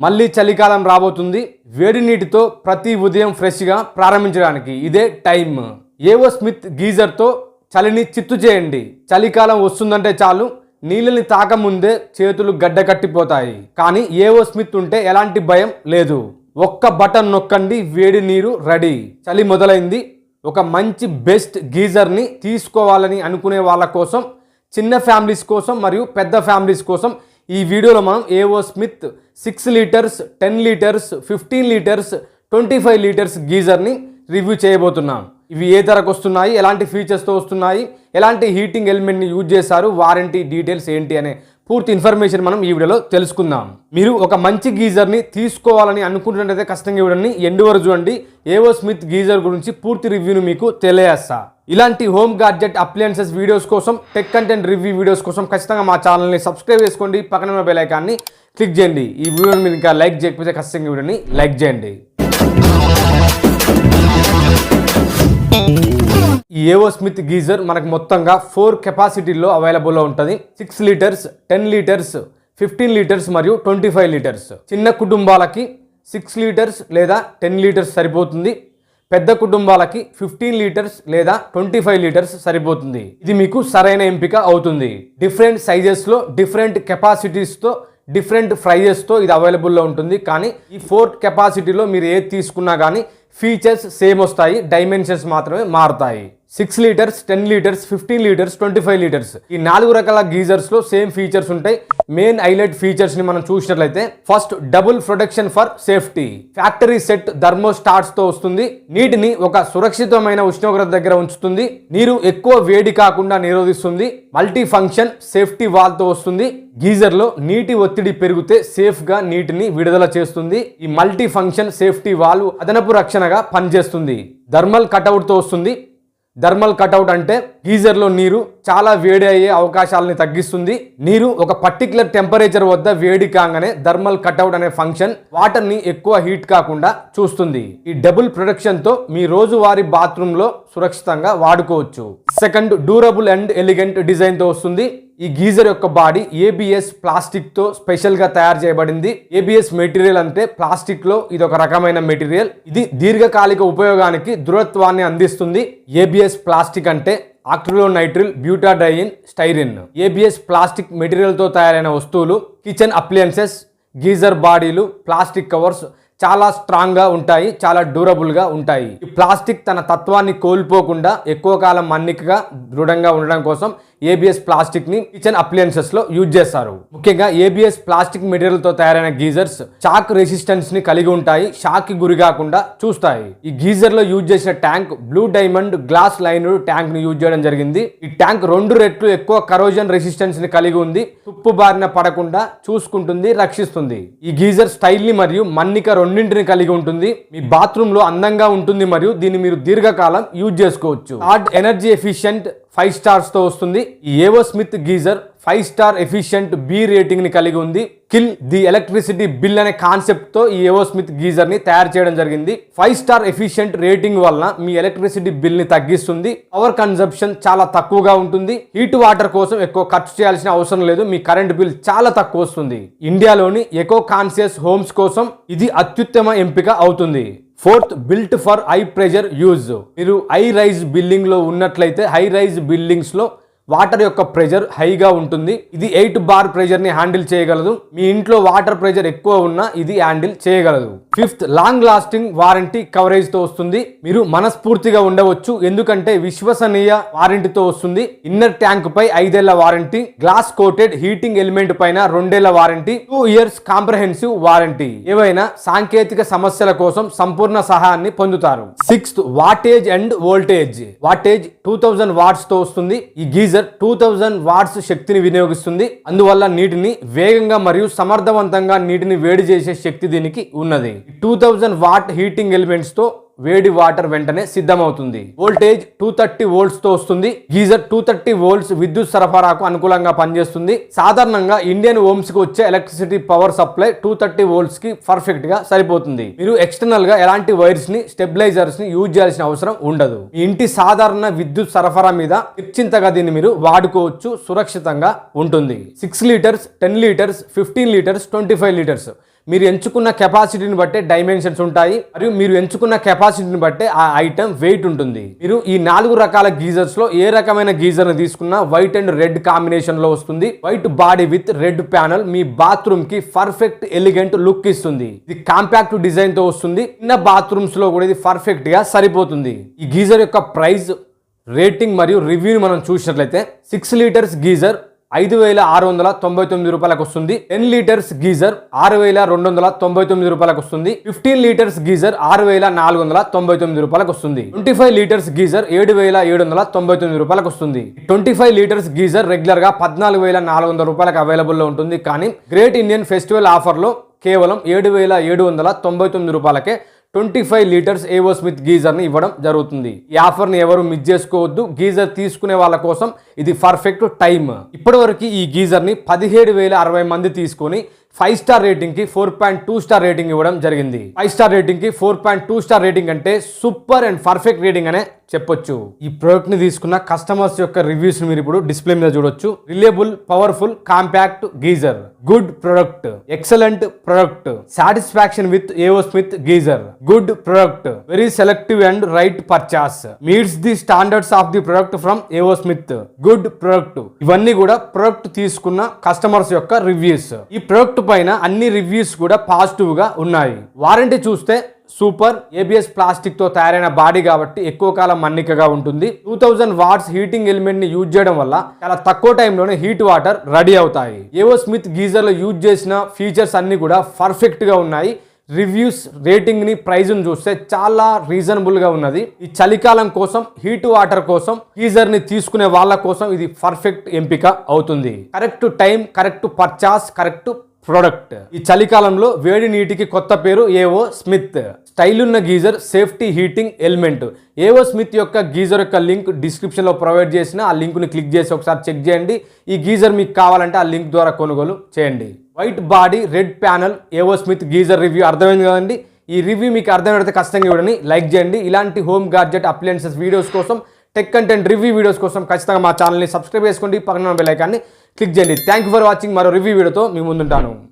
మళ్ళీ చలికాలం రాబోతుంది. వేడి నీటితో ప్రతి ఉదయం ఫ్రెష్గా ప్రారంభించడానికి ఇదే టైం ఏవో స్మిత్ గీజర్తో చలిని చిత్తు చేయండి. చలికాలం వస్తుందంటే చాలు. నీళ్ళని తాకముందే చేతులు గడ్డ కట్టిపోతాయి. కానీ ఏవో స్మిత్ ఉంటే ఎలాంటి భయం లేదు. ఒక్క బటన్ నొక్కండి వేడి నీరు రెడీ. చలి మొదలైంది. ఒక మంచి బెస్ట్ గీజర్ని తీసుకోవాలని అనుకునే వాళ్ళ కోసం చిన్న ఫ్యామిలీస్ కోసం మరియు పెద్ద ఫ్యామిలీస్ కోసం ఈ వీడియోలో మనం A O Smith six litres ten litres fifteen litres twenty five litres గీజర్ని review చేయబోతున్నాం. ఇవి ఏ ధరకు వస్తున్నాయి? ఎలాంటి ఫీచర్స్తో వస్తున్నాయి? ఎలాంటి హీటింగ్ ఎలిమెంట్ని యూజ్ చేశారు? వారంటీ డీటెయిల్స్ ఏంటి? అనే పూర్తి ఇన్ఫర్మేషన్ మనం ఈ వీడియోలో తెలుసుకుందాం. మీరు ఒక మంచి గీజర్ని తీసుకోవాలని అనుకుంటున్నట్టయితే కష్టంగా ఇవ్వడాన్ని ఎండు వరకు చూడండి. ఏవో స్మిత్ గీజర్ గురించి పూర్తి రివ్యూను మీకు తెలియజేస్తా. ఇలాంటి హోమ్ గాడ్జెట్ అప్లయన్సెస్ వీడియోస్ కోసం టెక్ కంటెంట్ రివ్యూ వీడియోస్ కోసం ఖచ్చితంగా మా ఛానల్ని సబ్స్క్రైబ్ చేసుకోండి. పక్కన బెల్ ఐకాన్ని క్లిక్ చేయండి. ఈ వీడియోని మీరు ఇంకా లైక్ చేయకపోతే ఖచ్చితంగా వీడియోని లైక్ చేయండి. ఈ ఏవో స్మిత్ గీజర్ మనకు మొత్తంగా ఫోర్ కెపాసిటీలో అవైలబుల్లో ఉంటుంది. Six litres ten litres fifteen litres మరియు ట్వంటీ ఫైవ్ లీటర్స్. చిన్న కుటుంబాలకి సిక్స్ లీటర్స్ లేదా టెన్ లీటర్స్ సరిపోతుంది. పెద్ద కుటుంబాలకి ఫిఫ్టీన్ లీటర్స్ లేదా ట్వంటీ ఫైవ్ లీటర్స్ సరిపోతుంది. ఇది మీకు సరైన ఎంపిక అవుతుంది. డిఫరెంట్ సైజెస్లో డిఫరెంట్ కెపాసిటీస్తో డిఫరెంట్ ప్రైజెస్తో ఇది అవైలబుల్లో ఉంటుంది. కానీ ఈ ఫోర్ కెపాసిటీలో మీరు ఏది తీసుకున్నా కానీ ఫీచర్స్ సేమ్ వస్తాయి. డైమెన్షన్స్ మాత్రమే మారుతాయి. Six litres ten litres fifteen litres twenty five litres. ఈ నాలుగు రకాల గీజర్స్లో సేమ్ ఫీచర్స్ ఉంటాయి. మెయిన్ హైలైట్ ఫీచర్స్ని మనం చూసినట్లయితే first double protection for safety. Factory set థర్మోస్టాట్స్తో వస్తుంది. నీటిని ఒక సురక్షితమైన ఉష్ణోగ్రత దగ్గర ఉంచుతుంది. నీరు ఎక్కువ వేడి కాకుండా నిరోధిస్తుంది. మల్టీ ఫంక్షన్ సేఫ్టీ వాల్తో వస్తుంది. గీజర్లో నీటి ఒత్తిడి పెరిగితే సేఫ్గా నీటిని విడుదల చేస్తుంది. ఈ మల్టీ ఫంక్షన్ సేఫ్టీ వాల్వ్ అదనపు రక్షణగా పనిచేస్తుంది. థర్మల్ కటౌట్తో వస్తుంది. థర్మల్ కటౌట్ అంటే గీజర్లో నీరు చాలా వేడి అయ్యే అవకాశాలని తగ్గిస్తుంది. నీరు ఒక పర్టికులర్ టెంపరేచర్ వద్ద వేడి కాగానే థర్మల్ కట్అవుట్ అనే ఫంక్షన్ వాటర్ని ఎక్కువ హీట్ కాకుండా చూస్తుంది. ఈ డబుల్ ప్రొడక్షన్తో మీ రోజువారీ బాత్రూమ్లో సురక్షితంగా వాడుకోవచ్చు. సెకండ్ డ్యూరబుల్ అండ్ ఎలిగెంట్ డిజైన్తో వస్తుంది. ఈ గీజర్ యొక్క బాడీ ఏబిఎస్ ప్లాస్టిక్తో స్పెషల్గా తయారు చేయబడింది. ఏబిఎస్ మెటీరియల్ అంటే ప్లాస్టిక్లో ఇది ఒక రకమైన మెటీరియల్ ఇది దీర్ఘకాలిక ఉపయోగానికి దృఢత్వాన్ని అందిస్తుంది. ఏబిఎస్ ప్లాస్టిక్ అంటే acrylonitrile butadiene styrene ABS plastic మెటీరియల్తో తయారైన వస్తువులు కిచెన్ అప్లయన్సెస్ గీజర్ బాడీలు ప్లాస్టిక్ కవర్స్ చాలా స్ట్రాంగ్గా ఉంటాయి చాలా డ్యూరబుల్గా ఉంటాయి. ఈ ప్లాస్టిక్ తన తత్వాన్ని కోల్పోకుండా ఎక్కువ కాలం మన్నికగా దృఢంగా ఉండడం కోసం ఏబిఎస్ ప్లాస్టిక్ని కిచెన్ అప్లయన్సెస్లో యూజ్ చేస్తారు. ముఖ్యంగా ఏబిఎస్ ప్లాస్టిక్ మెటీరియల్తో తయారైన గీజర్స్ షాక్ రెసిస్టెన్స్ని కలిగి ఉంటాయి షాక్కి గురి కాకుండా చూస్తాయి. ఈ గీజర్లో యూజ్ చేసిన tank blue diamond glass line ట్యాంక్ని use చేయడం జరిగింది. ఈ ట్యాంక్ రెండు రెట్లు ఎక్కువ కరోజన్ రెసిస్టెన్స్ని కలిగి ఉంది తుప్పు బారిన పడకుండా చూసుకుంటుంది రక్షిస్తుంది. ఈ గీజర్ స్టైల్ని మరియు మన్నిక రెండింటిని కలిగి ఉంటుంది. మీ బాత్రూమ్లో అందంగా ఉంటుంది మరియు దీన్ని మీరు దీర్ఘకాలం యూజ్ చేసుకోవచ్చు. హార్డ్ ఎనర్జీ ఎఫిషియంట్ ఫైవ్ స్టార్స్తో వస్తుంది. ఈ AO Smith geyser five star efficient B రేటింగ్ని కలిగి ఉంది. కిల్ ది ఎలక్ట్రిసిటీ బిల్ అనే కాన్సెప్ట్తో ఈ ఏవో స్మిత్ గీజర్ని తయారు చేయడం జరిగింది. ఫైవ్ స్టార్ ఎఫిషియంట్ రేటింగ్ వలన మీ ఎలక్ట్రిసిటీ బిల్ని తగ్గిస్తుంది. పవర్ కన్సంప్షన్ చాలా తక్కువగా ఉంటుంది. హీట్ వాటర్ కోసం ఎక్కువ ఖర్చు చేయాల్సిన అవసరం లేదు. మీ కరెంట్ బిల్ చాలా తక్కువ వస్తుంది. ఇండియాలోని ఎకో కాన్షియస్ హోమ్స్ కోసం ఇది అత్యుత్తమ ఎంపిక అవుతుంది. Fourth built for high pressure use. మీరు హై రైజ్ బిల్డింగ్లో ఉన్నట్లయితే హై రైజ్ బిల్డింగ్స్లో వాటర్ యొక్క ప్రెషర్ హైగా ఉంటుంది. ఇది ఎయిట్ బార్ ప్రెజర్ని హ్యాండిల్ చేయగలదు. మీ ఇంట్లో వాటర్ ప్రెషర్ ఎక్కువ ఉన్నా ఇది హ్యాండిల్ చేయగలదు. ఫిఫ్త్ లాంగ్ లాస్టింగ్ వారంటీ కవరేజ్తో వస్తుంది. మీరు మనస్ఫూర్తిగా ఉండవచ్చు. ఎందుకంటే విశ్వసనీయ వారంటీతో వస్తుంది. ఇన్నర్ ట్యాంక్ పై ఐదేళ్ళ warranty glass coated heating element పైన రెండేళ్ళ warranty two years comprehensive warranty. ఏవైనా సాంకేతిక సమస్యల కోసం సంపూర్ణ సహాయాన్ని పొందుతారు. Sixth wattage and voltage. Wattage two thousand వాట్స్తో వస్తుంది. ఈ గీజర్ టూ థౌజండ్ వాట్స్ శక్తిని వినియోగిస్తుంది. అందువల్ల నీటిని వేగంగా మరియు సమర్థవంతంగా నీటిని వేడి చేసే శక్తి దీనికి ఉన్నది. టూ థౌజండ్ వాట్ హీటింగ్ ఎలిమెంట్స్తో వేడి వాటర్ వెంటనే సిద్ధమవుతుంది. వోల్టేజ్ టూ థర్టీ వోల్ట్స్తో వస్తుంది. గీజర్ టూ థర్టీ వోల్ట్స్ విద్యుత్ సరఫరాకు అనుకూలంగా పనిచేస్తుంది. సాధారణంగా ఇండియన్ హోమ్స్కి వచ్చే electricity power supply two thirty వోల్ట్స్కి పర్ఫెక్ట్గా సరిపోతుంది. మీరు ఎక్స్టర్నల్గా ఎలాంటి వైర్స్ని స్టెబిలైజర్స్ని యూజ్ చేయాల్సిన అవసరం ఉండదు. మీ ఇంటి సాధారణ విద్యుత్ సరఫరా మీద నిశ్చింతగా దీన్ని మీరు వాడుకోవచ్చు. సురక్షితంగా ఉంటుంది. Six litres ten litres fifteen litres twenty five litres మీరు ఎంచుకున్న కెపాసిటీని బట్టే డైమెన్షన్స్ ఉంటాయి. మరియు మీరు ఎంచుకున్న కెపాసిటీని బట్టే ఆ ఐటమ్ వెయిట్ ఉంటుంది. మీరు ఈ నాలుగు రకాల గీజర్స్లో ఏ రకమైన గీజర్ని తీసుకున్నా వైట్ అండ్ రెడ్ కాంబినేషన్లో వస్తుంది. White body with red panel మీ బాత్రూమ్కి పర్ఫెక్ట్ ఎలిగెంట్ లుక్ ఇస్తుంది. ఇది కాంపాక్ట్ డిజైన్తో వస్తుంది. చిన్న బాత్రూమ్స్లో కూడా ఇది పర్ఫెక్ట్గా సరిపోతుంది. ఈ గీజర్ యొక్క ప్రైస్ రేటింగ్ మరియు రివ్యూని మనం చూసినట్లయితే సిక్స్ లీటర్స్ గీజర్ ఐదు వేల ఆరు వందల తొంభై తొమ్మిది రూపాయలకు వస్తుంది టెన్ లీటర్స్ గీజర్ ఆరు వేల రెండు వందల తొంభై తొమ్మిది రూపాయలకు వస్తుంది ఫిఫ్టీన్ లీటర్స్ గీజర్ ఆరు వేల నాలుగు వందల తొంభై తొమ్మిది రూపాయలకు వస్తుంది ట్వంటీ ఫైవ్ లీటర్స్ గీజర్ ఏడు వేల ఏడు వందల తొంభై తొమ్మిది రూపాయలకు వస్తుంది ట్వంటీ ఫైవ్ లీటర్స్ గీజర్ రెగ్యులర్గా పద్నాలుగు వేల నాలుగు వందల రూపాయలకు అవైలబుల్లో ఉంటుంది. కానీ గ్రేట్ ఇండియన్ ఫెస్టివల్ ఆఫర్లో కేవలం ఏడు వేల ఏడు వందల తొంభై తొమ్మిది రూపాయలకే twenty five litres AO Smith గీజర్ని ఇవ్వడం జరుగుతుంది. ఈ ఆఫర్ని ఎవరు మిస్ చేసుకోవద్దు. గీజర్ తీసుకునే వాళ్ళ కోసం ఇది పర్ఫెక్ట్ టైం ఇప్పటివరకు ఈ గీజర్ని పదిహేడు వేల అరవై మంది తీసుకొని ఫైవ్ స్టార్ రేటింగ్కి four point two star rating ఇవ్వడం జరిగింది. ఫైవ్ స్టార్ రేటింగ్కి four point two star rating అంటే సూపర్ అండ్ పర్ఫెక్ట్ రేటింగ్ అనే చెప్పొచ్చు. ఈ ప్రోడక్ట్ని తీసుకున్న కస్టమర్స్ యొక్క రివ్యూస్ మీరు ఇప్పుడు డిస్ప్లే మీద చూడొచ్చు. Reliable powerful compact geyser good product excellent product satisfaction with AO Smith geyser good product very selective and right purchase meets the standards of the product from AO Smith good product ఇవన్నీ కూడా product తీసుకున్న customers యొక్క reviews ఈ product పైన అన్ని reviews కూడా పాజిటివ్గా ఉన్నాయి. వారంటీ చూస్తే సూపర్. ఏబిఎస్ ప్లాస్టిక్తో తయారైన బాడీ కాబట్టి ఎక్కువ కాలం మన్నికగా ఉంటుంది. టూ థౌజండ్ వాట్స్ హీటింగ్ ఎలిమెంట్ని యూజ్ చేయడం వల్ల చాలా తక్కువ టైంలోనే హీట్ వాటర్ రెడీ అవుతాయి. ఏవో స్మిత్ గీజర్లో యూజ్ చేసిన ఫీచర్స్ అన్ని కూడా పర్ఫెక్ట్గా ఉన్నాయి. రివ్యూస్ రేటింగ్ని ప్రైజ్ చూస్తే చాలా రీజనబుల్గా ఉన్నది. ఈ చలికాలం కోసం హీట్ వాటర్ కోసం గీజర్ని తీసుకునే వాళ్ళ కోసం ఇది పర్ఫెక్ట్ ఎంపిక అవుతుంది. Correct time correct purchase correct product. ఈ చలికాలంలో వేడి నీటికి కొత్త పేరు ఏవో స్మిత్. స్టైల్ ఉన్న geyser safety heating element. AO Smith యొక్క గీజర్ యొక్క లింక్ డిస్క్రిప్షన్లో ప్రొవైడ్ చేసిన ఆ లింక్ని క్లిక్ చేసి ఒకసారి చెక్ చేయండి. ఈ గీజర్ మీకు కావాలంటే ఆ లింక్ ద్వారా కొనుగోలు చేయండి. White body red panel AO Smith geyser review అర్థమైంది కదండి? ఈ రివ్యూ మీకు అర్థమైతే ఖచ్చితంగా ఇవ్వడని లైక్ చేయండి. ఇలాంటి హోమ్ గాడ్జెట్ అప్లయన్సెస్ వీడియోస్ కోసం టెక్ కంటెంట్ రివ్యూ వీడియోస్ కోసం ఖచ్చితంగా మా ఛానల్ని సబ్స్క్రైబ్ చేసుకోండి. పక్కన బెల్ ఐకాన్ని క్లిక్ చేయండి. థ్యాంక్ ఫర్ వాచింగ్ మరో రివ్యూ వీడియోతో మీ ముందుంటాను.